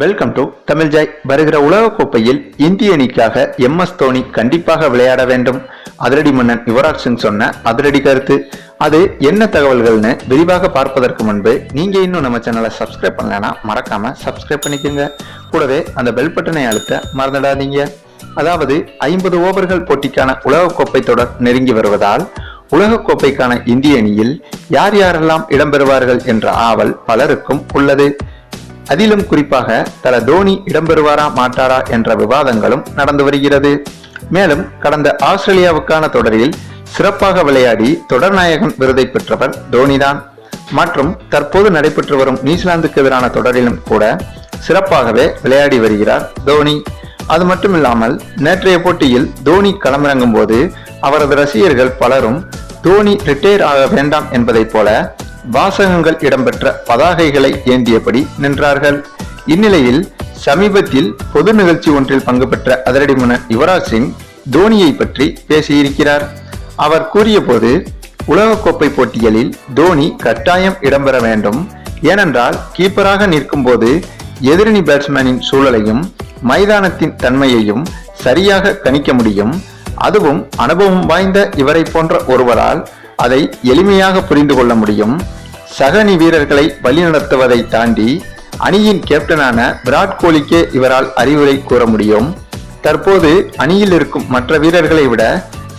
Welcome to Tamil Joy வருகிற உலகக்கோப்பையில் இந்திய அணிக்காக எம் எஸ் தோனி கண்டிப்பாக விளையாட வேண்டும். அதிரடி மன்னன் யுவராஜ் சிங் சொன்ன அதிரடி கருத்து. அது என்ன தகவல்கள்னு விரிவாக பார்ப்பதற்கு முன்பு நீங்க இன்னும் நம்ம சேனலை சப்ஸ்கிரைப் பண்ணலனா மறக்காம சப்ஸ்கிரைப் பண்ணிக்கோங்க. கூடவே அந்த பெல் பட்டனை அழுத்த மறந்துடாதீங்க. அதாவது ஐம்பது ஓவர்கள் போட்டிக்கான உலகக்கோப்பை தொடர் நெருங்கி வருவதால் உலகக்கோப்பைக்கான இந்திய அணியில் யார் யாரெல்லாம் இடம்பெறுவார்கள் என்ற ஆவல் பலருக்கும் உள்ளது. அதிலும் குறிப்பாக தல தோனி இடம்பெறுவாரா மாட்டாரா என்ற விவாதங்களும் நடந்து வருகிறது. மேலும் கடந்த ஆஸ்திரேலியாவுக்கான தொடரில் சிறப்பாக விளையாடி தொடர்நாயகன் விருதை பெற்றவர் தோனிதான். மற்றும் தற்போது நடைபெற்று வரும் நியூசிலாந்துக்கு எதிரான தொடரிலும் கூட சிறப்பாகவே விளையாடி வருகிறார் தோனி. அது மட்டுமில்லாமல் நேற்றைய போட்டியில் தோனி களமிறங்கும் போது அவரது ரசிகர்கள் பலரும் தோனி ரிட்டையர் ஆக வேண்டாம் என்பதைப் போல வாசகங்கள் இடம்பெற்ற பதாகைகளை ஏந்தியபடி நின்றார்கள். இந்நிலையில் சமீபத்தில் பொது நிகழ்ச்சி ஒன்றில் பங்கு பெற்ற அதிரடி மன்னர் யுவராஜ் சிங் தோனியை பற்றி பேசியிருக்கிறார். அவர் கூறிய போது உலகக்கோப்பை போட்டிகளில் தோனி கட்டாயம் இடம்பெற வேண்டும். ஏனென்றால் கீப்பராக நிற்கும் போது எதிரணி பேட்ஸ்மேனின் சூழலையும் மைதானத்தின் தன்மையையும் சரியாக கணிக்க முடியும். அதுவும் அனுபவம் வாய்ந்த இவரை போன்ற ஒருவரால் அதை எளிமையாக புரிந்து கொள்ள முடியும். சகனி வீரர்களை வழிநடத்துவதை தாண்டி அணியின் கேப்டனான விராட் கோலிக்கே இவரால் அறிவுரை கூற முடியும். தற்போது அணியில் இருக்கும் மற்ற வீரர்களை விட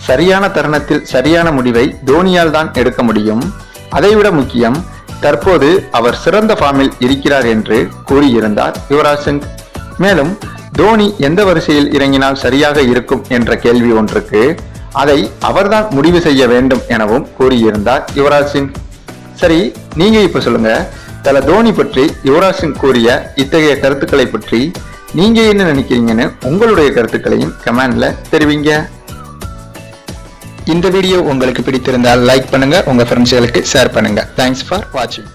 சரியான தருணத்தில் சரியான முடிவை தோனியால் தான் எடுக்க முடியும். அதைவிட முக்கியம் தற்போது அவர் சிறந்த ஃபார்மில் இருக்கிறார் என்று கூறியிருந்தார் யுவராஜ் சிங் மேலும் தோனி எந்த வரிசையில் இறங்கினால் சரியாக இருக்கும் என்ற கேள்வி ஒன்றுக்கு அதை அவர்தான் முடிவு செய்ய வேண்டும் எனவும் கூறியிருந்தார் யுவராஜ் சிங் சரி நீங்க இப்ப சொல்லுங்க. தல தோனி பற்றி யுவராஜ் சிங் கூறிய இத்தகைய கருத்துக்களை பற்றி நீங்க என்ன நினைக்கிறீங்கன்னு உங்களுடைய கருத்துக்களையும் கமெண்ட்ல தெரிவிங்க. இந்த வீடியோ உங்களுக்கு பிடித்திருந்தால் லைக் பண்ணுங்க உங்க ஃப்ரெண்ட்ஸ்களுக்கு ஷேர் பண்ணுங்க. தேங்க்ஸ் ஃபார் வாட்சிங்